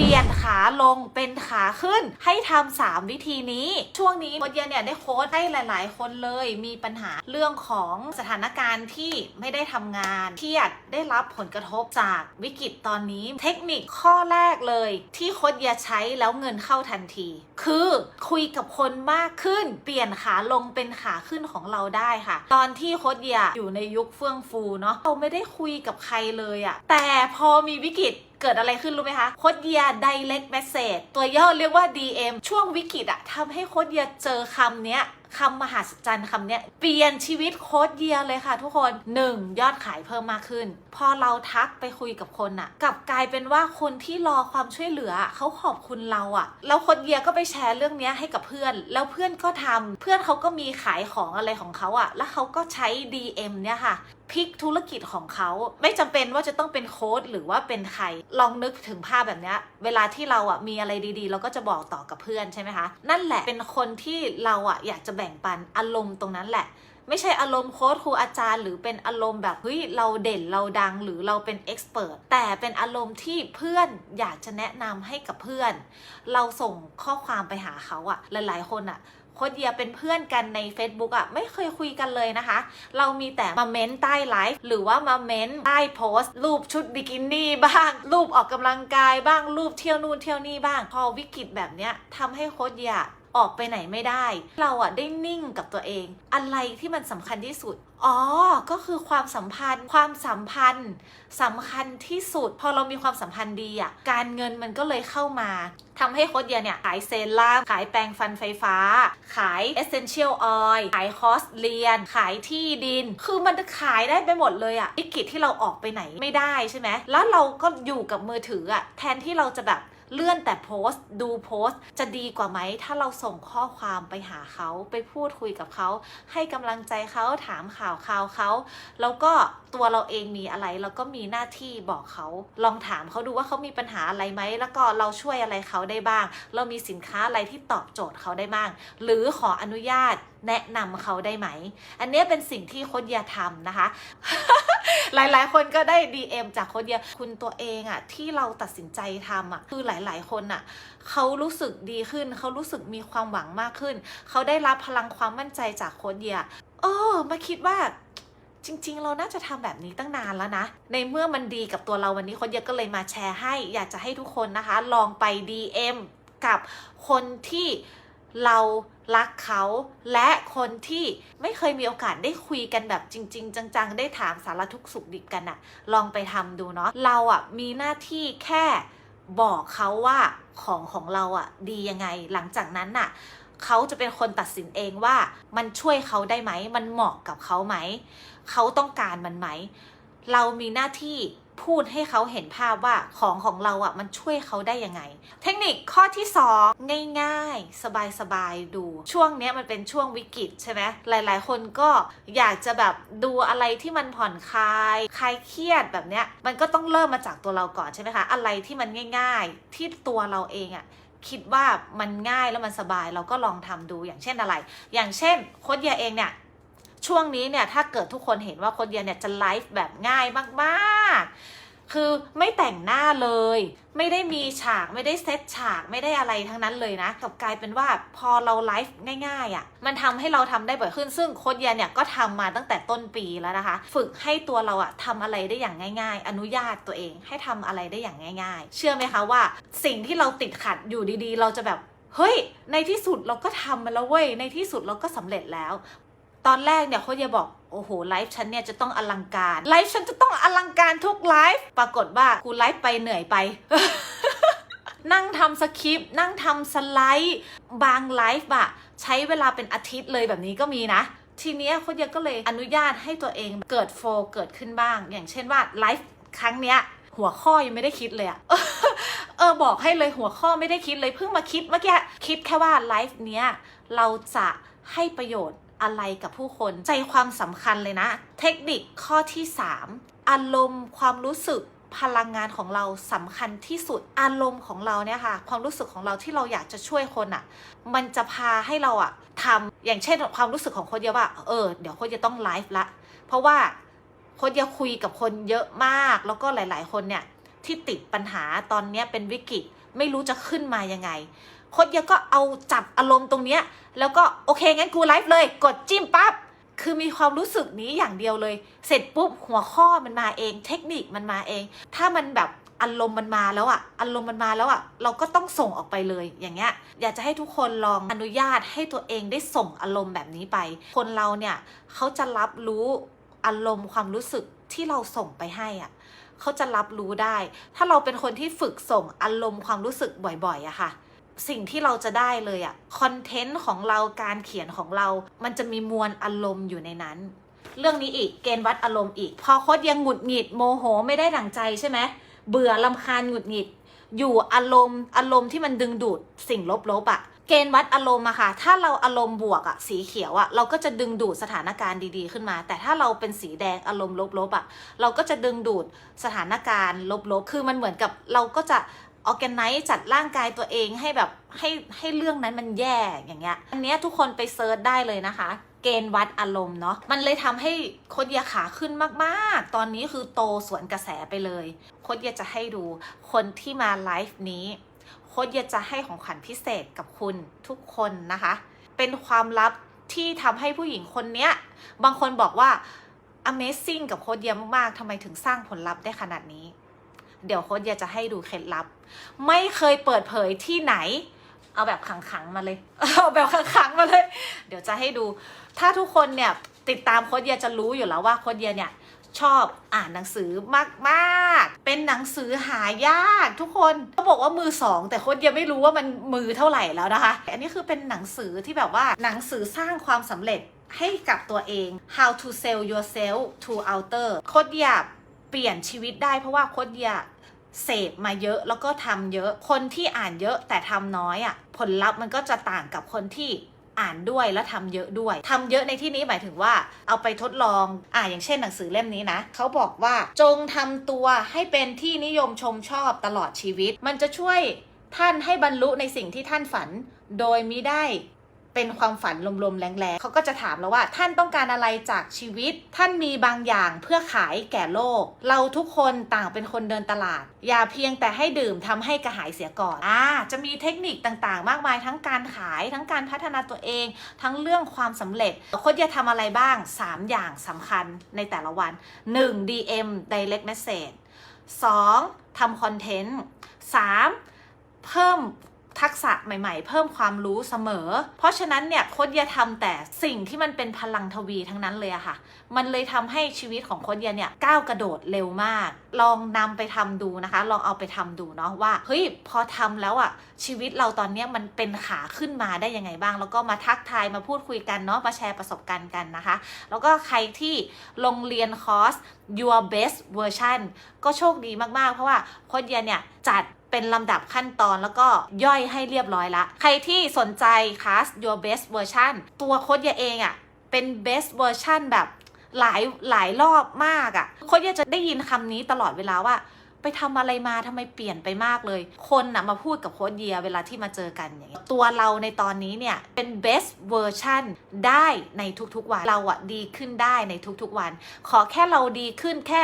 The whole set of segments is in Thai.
เปลี่ยนขาลงเป็นขาขึ้นให้ทำสามวิธีนี้ ช่วงนี้โค้ชเยียเนี่ยได้โค้ชให้หลาย ๆ คนเลยมีปัญหาเรื่องของสถานการณ์ที่ไม่ได้ทำงานเครียดได้รับผลกระทบจากวิกฤตตอนนี้ เทคนิคข้อแรกเลย ที่โค้ชเยีใช้แล้วเงินเข้าทันที คือคุยกับคนมากขึ้น เปลี่ยนขาลงเป็นขาขึ้นของเราได้ค่ะ ตอนที่โค้ชเยียอยู่ในยุคเฟื่องฟูเนาะเราไม่ได้คุยกับใครเลยอะแต่พอมีวิกฤต เกิดอะไรขึ้นรู้ไหมคะโคดเยีย direct message ตัวย่อเรียกว่า DM ช่วงวิกฤตอะทำให้โคดเยียเจอคำเนี้ยคำมหัศจรรย์คำเนี้ยเปลี่ยนชีวิตโคดเยียเลยค่ะทุกคน 1. ยอดขายเพิ่มมากขึ้น พอเราทักไปคุยกับคนอะกลับกลายเป็นว่าคนที่รอความช่วยเหลือเขาขอบคุณเราอะแล้วโคดเยียก็ไปแชร์เรื่องเนี้ยให้กับเพื่อน แล้วเพื่อนก็ทำเพื่อนเขาก็มีขายของอะไรของเขาอะแล้วเขาก็ใช้ DM เนี่ยค่ะ พลิกธุรกิจของเขา ไม่จำเป็นว่าจะต้องเป็นโค้ดหรือว่าเป็นใครลองนึกถึงภาพแบบเนี้ยเวลาที่เราอะมีอะไรดีๆ เราก็จะบอกต่อกับเพื่อนใช่ไหมคะ นั่นแหละเป็นคนที่เราอะอยากจะแบ่งปันอารมณ์ตรงนั้นแหละไม่ใช่อารมณ์โค้ดครูอาจารย์ หรือเป็นอารมณ์แบบเฮ้ยเราเด่นเราดังหรือเราเป็นเอ็กซ์เพรสแต่เป็นอารมณ์ที่เพื่อนอยากจะแนะนำให้กับเพื่อน เราส่งข้อความไปหาเขาอะหลาย ๆ คนอะ โคดเดียเป็นเพื่อนกันใน Facebook อะไม่เคยคุยกันเลยนะคะ เรามีแต่มาเม้นใต้ไลฟ์หรือว่ามาเม้นใต้โพสต์ รูปชุดบิกินี่บ้าง รูปออกกำลังกายบ้างรูปเที่ยวนู่นเที่ยวนี่บ้าง พอวิกฤตแบบเนี้ยทำให้โคดเดีย ออกไปไหนไม่ได้ เราอะได้นิ่งกับตัวเอง อะไรที่มันสำคัญที่สุด อ๋อ ก็คือความสัมพันธ์ ความสัมพันธ์สำคัญที่สุด พอเรามีความสัมพันธ์ดีอะการเงินมันก็เลยเข้ามาทำให้โคดเยียเนี่ย ขายเซรั่มขายแปรงฟันไฟฟ้า ขาย Essential Oil ขายคอร์สเรียน ขายที่ดิน คือมันขายได้ไปหมดเลยอะวิกฤตที่เราออกไปไหนไม่ได้ใช่ไหมแล้วเราก็อยู่กับมือถืออะแทนที่เราจะแบบ เลื่อนแต่โพสต์ ดูโพสต์ จะดีกว่าไหม ถ้าเราส่งข้อความไปหาเขาไปพูดคุยกับเขา ให้กำลังใจเขาถามข่าวข่าวเขา แล้วก็ตัวเราเองมีอะไรเราก็มีหน้าที่บอกเขา ลองถามเขาดูว่าเขามีปัญหาอะไรไหม แล้วก็เราช่วยอะไรเขาได้บ้าง เรามีสินค้าอะไรที่ตอบโจทย์เขาได้บ้าง หรือขออนุญาต แนะนำเขาได้ไหม อันนี้เป็นสิ่งที่โคดเยีทำนะคะ หลายๆ คนก็ได้ DM จากโคดเยียคุณตัวเองอะที่เราตัดสินใจทำอะคือหลายๆ คนอะเขารู้สึกดีขึ้น เขารู้สึกมีความหวังมากขึ้น เขาได้รับพลังความมั่นใจจากโคดเยียเออมาคิดว่าจริงๆ เราน่าจะทำแบบนี้ตั้งนานแล้วนะ ในเมื่อมันดีกับตัวเราวันนี้คนเยอะก็เลยมาแชร์ให้ อยากจะให้ทุกคนนะคะ ลองไป DM กับคนที่เรา รักเขา และคนที่ไม่เคยมีโอกาสได้คุยกันแบบจริง ๆ จัง ๆ ได้ถามสารทุกขสุขดิบกันอะลองไปทำดูเนาะเราอะมีหน้าที่แค่บอกเขาว่าของของเราอะดียังไง หลังจากนั้นน่ะเขาจะเป็นคนตัดสินเองว่ามันช่วยเขาได้ไหม มันเหมาะกับเขาไหม เขาต้องการมันไหม เรามีหน้าที่ พูดให้เขาเห็นภาพว่าของของเราอะมันช่วยเขาได้ยังไง เทคนิคข้อที่ 2 ง่ายๆ สบายๆ ดู ช่วงเนี้ยมันเป็นช่วงวิกฤตใช่ไหมหลายๆ คนก็อยากจะแบบดูอะไรที่มันผ่อนคลายคลายเครียดแบบเนี้ยมันก็ต้องเริ่มมาจากตัวเราก่อนใช่ไหมคะอะไรที่มันง่าย ๆ ที่ตัวเราเองอะคิดว่ามันง่ายแล้วมันสบายเราก็ลองทำดูอย่างเช่นอะไร อย่างเช่นโค้ดยียเองเนี่ย ช่วงนี้เนี่ยถ้าเกิดทุกคนเห็นว่าค้ดเยียเนี่ยจะไลฟ์แบบง่ายมากๆ คือไม่แต่งหน้าเลย ไม่ได้มีฉากไม่ได้เซตฉากไม่ได้อะไรทั้งนั้นเลยนะกลับกลายเป็นว่าพอเราไลฟ์ง่ายๆอะ่ะมันทำให้เราทำได้บ่อยขึ้นซึ่งโค้ดเยียเนี่ยก็ทำมาตั้งแต่ต้นปีแล้วนะคะ ฝึกให้ตัวเราอะทำอะไรได้อย่างง่าย ๆ อนุญาตตัวเองให้ทำอะไรได้อย่างง่าย ๆ เชื่อไหมคะว่า สิ่งที่เราติดขัดอยู่ดีๆ เราจะแบบเฮ้ย ในที่สุดเราก็ทำมาแล้วเว้ย ในที่สุดเราก็สำเร็จแล้ว ตอนแรกเนี่ยเขาจะบอกโอ้โหไลฟ์ฉันเนี่ยจะต้องอลังการไลฟ์ฉันจะต้องอลังการทุกไลฟ์ปรากฏว่ากูไลฟ์ไปเหนื่อยไป นั่งทำสคริปต์นั่งทำสไลด์บางไลฟ์อะใช้เวลาเป็นอาทิตย์เลยแบบนี้ก็มีนะทีนี้โคนเยก็เลยอนุญาตให้ตัวเองเกิดโฟลเกิดขึ้นบ้าง อย่างเช่นว่าไลฟ์ครั้งเนี้ย หัวข้อยังไม่ได้คิดเลยอะเออบอกให้เลยหัวข้อไม่ได้คิดเลยเพิ่งมาคิดเมื่อกี้คิดแค่ว่าไลฟ์เนี้ยเราจะให้ประโยชน์ อะไรกับผู้คน ใจความสำคัญเลยนะ เทคนิคข้อที่ 3 อารมณ์ความรู้สึกพลังงานของเราสำคัญที่สุดอารมณ์ของเราเนี่ยค่ะ ความรู้สึกของเราที่เราอยากจะช่วยคนอะ่ะ มันจะพาให้เราอะ่ะทำอย่างเช่นความรู้สึกของคนเยอะว่าเออเดี๋ยวคนจะต้องไลฟ์ละ เพราะว่าคนจะคุยกับคนเยอะมาก แล้วก็หลาย ๆ คนเนี่ยที่ติดปัญหาตอนเนี้ยเป็นวิกฤตไม่รู้จะขึ้นมายังไง โคดเยก็เอาจับอารมณ์ตรงเนี้ยแล้วก็โอเคงั้นกูไลฟ์เลยกดจิ้มปั๊บคือมีความรู้สึกนี้อย่างเดียวเลย เสร็จปุ๊บหัวข้อมันมาเอง เทคนิคมันมาเอง ถ้ามันแบบอารมณ์มันมาแล้วอะอารมณ์มันมาแล้วอะเราก็ต้องส่งออกไปเลยอย่างเงี้ย อยากจะให้ทุกคนลองอนุญาตให้ตัวเองได้ส่งอารมณ์แบบนี้ไป คนเราเนี่ยเขาจะรับรู้อารมณ์ความรู้สึกที่เราส่งไปให้อะเขาจะรับรู้ได้ ถ้าเราเป็นคนที่ฝึกส่งอารมณ์ความรู้สึกบ่อยๆอะค่ะ สิ่งที่เราจะได้เลยอะคอนเทนต์ของเราการเขียนของเรา มันจะมีมวลอารมณ์อยู่ในนั้น เรื่องนี้อีกเกณฑ์วัดอารมณ์อีก พอโคดยังหงุดหงิดโมโหไม่ได้ดั่งใจใช่ไหมเบื่อลำคาญหงุดหงิด อยู่อารมณ์อารมณ์ที่มันดึงดูดสิ่งลบๆอะ่ะเกณฑ์วัดอารมณ์อะค่ะ ถ้าเราอารมณ์บวกอะสีเขียวอะเราก็จะดึงดูดสถานการณ์ดีๆขึ้นมา แต่ถ้าเราเป็นสีแดงอารมณ์ลบๆอะเราก็จะดึงดูดสถานการณ์ลบๆ คือมันเหมือนกับเราก็จะ ออแกไนซ์จัดร่างกายตัวเองให้แบบให้ให้เรื่องนั้นมันแย่อย่างเงี้ย อันเนี้ยทุกคนไปเซิร์ชได้เลยนะคะ เกณฑ์วัดอารมณ์เนาะ มันเลยทำให้โคดยาขาขึ้นมากๆ ตอนนี้คือโตสวนกระแสไปเลย โคดยาจะให้ดูคนที่มาไลฟ์นี้ โคดยาจะให้ของขวัญพิเศษกับคุณทุกคนนะคะ เป็นความลับที่ทำให้ผู้หญิงคนเนี้ย บางคนบอกว่า Amazing กับโคดเยามากๆทำไมถึงสร้างผลลัพธ์ได้ขนาดนี้ เดี๋ยวโคดเยาจะให้ดูเคล็ดลับ ไม่เคยเปิดเผยที่ไหน เอาแบบขังๆมาเลย เอาแบบขังๆมาเลย เดี๋ยวจะให้ดู ถ้าทุกคนเนี่ยติดตามโคดเยาจะรู้อยู่แล้วว่าโคดเยาเนี่ยชอบอ่านหนังสือมากๆ เป็นหนังสือหายากทุกคนเขาบอกว่ามือสองแต่โคดเยาไม่รู้ว่ามันมือเท่าไหร่แล้วนะคะ อันนี้คือเป็นหนังสือที่แบบว่าหนังสือสร้างความสำเร็จให้กับตัวเอง how to sell yourself to outer โคดเยา เปลี่ยนชีวิตได้เพราะว่าโคดเยาเสพมาเยอะแล้วก็ทำเยอะคนที่อ่านเยอะแต่ทำน้อยอะ่ะ ผลลัพธ์มันก็จะต่างกับคนที่อ่านด้วยแล้วทำเยอะด้วยทำเยอะในที่นี้หมายถึงว่า เอาไปทดลองอ่าอย่างเช่นหนังสือเล่มนี้นะเขาบอกว่าจงทำตัวให้เป็นที่นิยมชมชอบตลอดชีวิต มันจะช่วยท่านให้บรรลุในสิ่งที่ท่านฝัน โดยมิได้ เป็นความฝันลมๆแรงๆเขาก็จะถามแล้วว่า ท่านต้องการอะไรจากชีวิต ท่านมีบางอย่างเพื่อขายแก่โลก เราทุกคนต่างเป็นคนเดินตลาด อย่าเพียงแต่ให้ดื่มทำให้กระหายเสียก่อนอ่าจะมีเทคนิคต่างๆ มากมายทั้งการขายทั้งการพัฒนาตัวเอง ทั้งเรื่องความสำเร็จโค้ชจะทำอะไรบ้าง 3 อย่างสำคัญในแต่ละวัน 1. DM direct message 2. ทำคอนเทนต์ 3. เพิ่ม ทักษะใหม่ๆ เพิ่มความรู้เสมอ เพราะฉะนั้นเนี่ยโค้ดเยาทำแต่สิ่งที่มันเป็นพลังทวีทั้งนั้นเลยอะค่ะ มันเลยทำให้ชีวิตของโค้ดเยาเนี่ยก้าวกระโดดเร็วมาก ลองนำไปทำดูนะคะ ลองเอาไปทำดูเนาะว่าเฮ้ยพอทำแล้วอะชีวิตเราตอนนี้มันเป็นขาขึ้นมาได้ยังไงบ้าง แล้วก็มาทักทายมาพูดคุยกันเนาะมาแชร์ประสบการณ์กันนะคะ แล้วก็ใครที่ลงเรียนคอร์ส your best version ก็โชคดีมากๆ เพราะว่าโค้ดเยาเนี่ยจัด เป็นลำดับขั้นตอนแล้วก็ย่อยให้เรียบร้อยละ ใครที่สนใจคลาส your best version ตัวโค้ดยาเองอะ่ะ เป็น best version แบบหลายหลายรอบมากอะ่ะโค้ดยาจะได้ยินคำนี้ตลอดเวลาว่า ไปทำอะไรมาทำไมเปลี่ยนไปมากเลย คนนะมาพูดกับโค้ดเยียเวลาที่มาเจอกันอย่างเงี้ยตัวเราในตอนนี้เนี่ย เป็น best version ได้ในทุกๆวัน เราอะดีขึ้นได้ในทุกๆวัน ขอแค่เราดีขึ้นแค่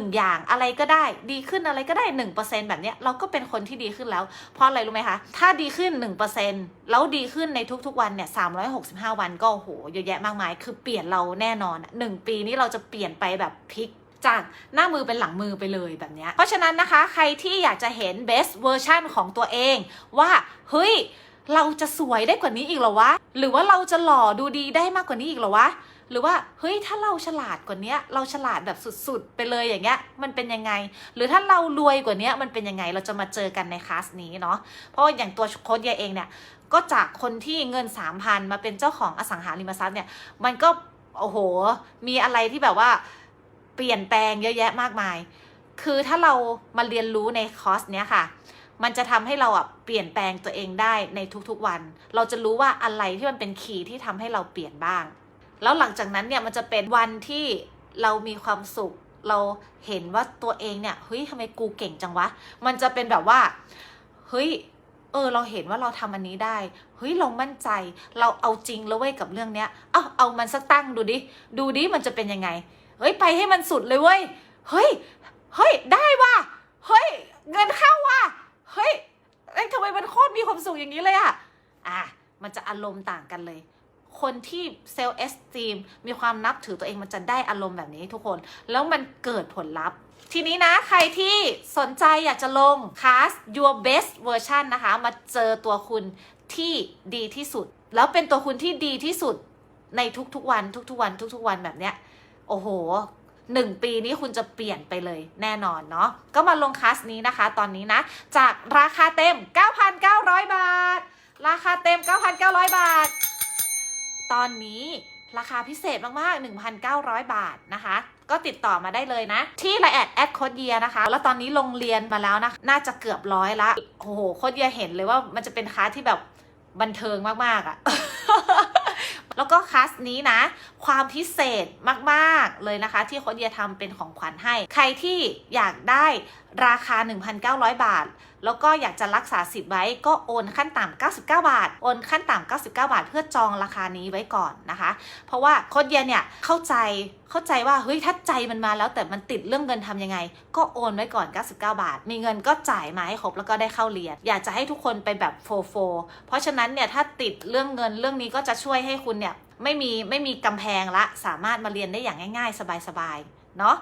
1 อย่างอะไรก็ได้ ดีขึ้นอะไรก็ได้ 1%แบบเนี้ยเราก็เป็นคนที่ดีขึ้นแล้ว เพราะอะไรรู้ไหมคะ ถ้าดีขึ้น 1%แล้วดีขึ้นในทุกๆวันเนี่ย365 วันก็โหเยอะแยะมากมาย คือเปลี่ยนเราแน่นอนอะหนึ่งปีนี้เราจะเปลี่ยนไปแบบพลิก จากหน้ามือเป็นหลังมือไปเลยแบบนี้ เพราะฉะนั้นนะคะใครที่อยากจะเห็น best version ของตัวเอง ว่าเฮ้ยเราจะสวยได้กว่านี้อีกหรอวะ หรือว่าเราจะหล่อดูดีได้มากกว่านี้อีกหรอวะ หรือว่าเฮ้ยถ้าเราฉลาดกว่านี้เราฉลาดแบบสุดๆ ไปเลยอย่างเงี้ยมันเป็นยังไง หรือถ้าเรารวยกว่านี้มันเป็นยังไงเราจะมาเจอกันในคลาสนี้เนาะเพราะอย่างตัวโค้ดเยเองเนี่ยก็จากคนที่เงิน3,000มาเป็นเจ้าของอสังหาริมทรัพย์เนี่ยมันก็โอ้โห มีอะไรที่แบบว่า เปลี่ยนแปลงเยอะแยะมากมาย คือถ้าเรามาเรียนรู้ในคอร์สเนี้ยค่ะ มันจะทำให้เราอะเปลี่ยนแปลงตัวเองได้ในทุกๆวัน เราจะรู้ว่าอะไรที่มันเป็นคีย์ที่ทำให้เราเปลี่ยนบ้าง แล้วหลังจากนั้นเนี่ยมันจะเป็นวันที่เรามีความสุข เราเห็นว่าตัวเองเนี่ยเฮ้ยทำไมกูเก่งจังวะ มันจะเป็นแบบว่าเฮ้ยเออเราเห็นว่าเราทำอันนี้ได้เฮ้ยเรามั่นใจ เราเอาจริงแล้วเว้ยกับเรื่องเนี้ยเอาเอามันสักตั้งดูดิ ดูดิมันจะเป็นยังไง เฮ้ยไปให้มันสุดเลยเว้ยเฮ้ยเฮ้ยได้ว่ะเฮ้ยเงินเข้าว่ะเฮ้ยไอ้ทำไมีความสุขอย่างนี้เลยอะอะมันจะอารมณ์ต่างกันเลยคนที่เซลล์เอสตีมมีความนับถือตัวเองมันจะได้อารมณ์แบบนี้ทุกคน แล้วมันเกิดผลลัพธ์ ทีนี้นะใครที่สนใจอยากจะลงคลาส your best version นะคะ มาเจอตัวคุณที่ดีที่สุด แล้วเป็นตัวคุณที่ดีที่สุดในทุกๆวัน ทุกๆวัน ทุกๆวันแบบเนี้ย โอ้โหหนึ่งปีนี้คุณจะเปลี่ยนไปเลยแน่นอนเนาะก็มาลงคลาสนี้นะคะ ตอนนี้นะ จากราคาเต็ม 9,900 บาท ราคาเต็ม 9,900 บาท ตอนนี้ราคาพิเศษมากๆ 1,900 บาทนะคะ ก็ติดต่อมาได้เลยนะ ที่ไลน์แอดแอดโคดเยียนะคะ แล้วตอนนี้ลงเรียนมาแล้วนะ น่าจะเกือบร้อยละ โอ้โหโคดเยียเห็นเลยว่ามันจะเป็นคลาสที่แบบบันเทิงมากๆอะแล้วก็คลา นี้นะ ความพิเศษมากๆเลยนะคะ ที่โคดเยียทำเป็นของขวัญให้ ใครที่อยากได้ราคา 1,900 บาท แล้วก็อยากจะรักษาสิทธิ์ไว้ก็โอนขั้นต่ำ99 บาท โอนขั้นต่ำ99 บาท เพื่อจองราคานี้ไว้ก่อนนะคะ เพราะว่าโคดเยียเนี่ยเข้าใจเข้าใจว่าเฮ้ยถ้าใจมันมาแล้วแต่มันติดเรื่องเงินทำยังไง ก็โอนไว้ก่อน 99 บาท มีเงินก็จ่ายมาให้ครบแล้วก็ได้เข้าเรียน อยากจะให้ทุกคนไปแบบโฟโฟเพราะฉะนั้นเนี่ยถ้าติดเรื่องเงินเรื่องนี้ก็จะช่วยให้คุณเนี่ย ไม่มีไม่มีกำแพงละ สามารถมาเรียนได้อย่างง่าย ๆ สบายๆเนาะ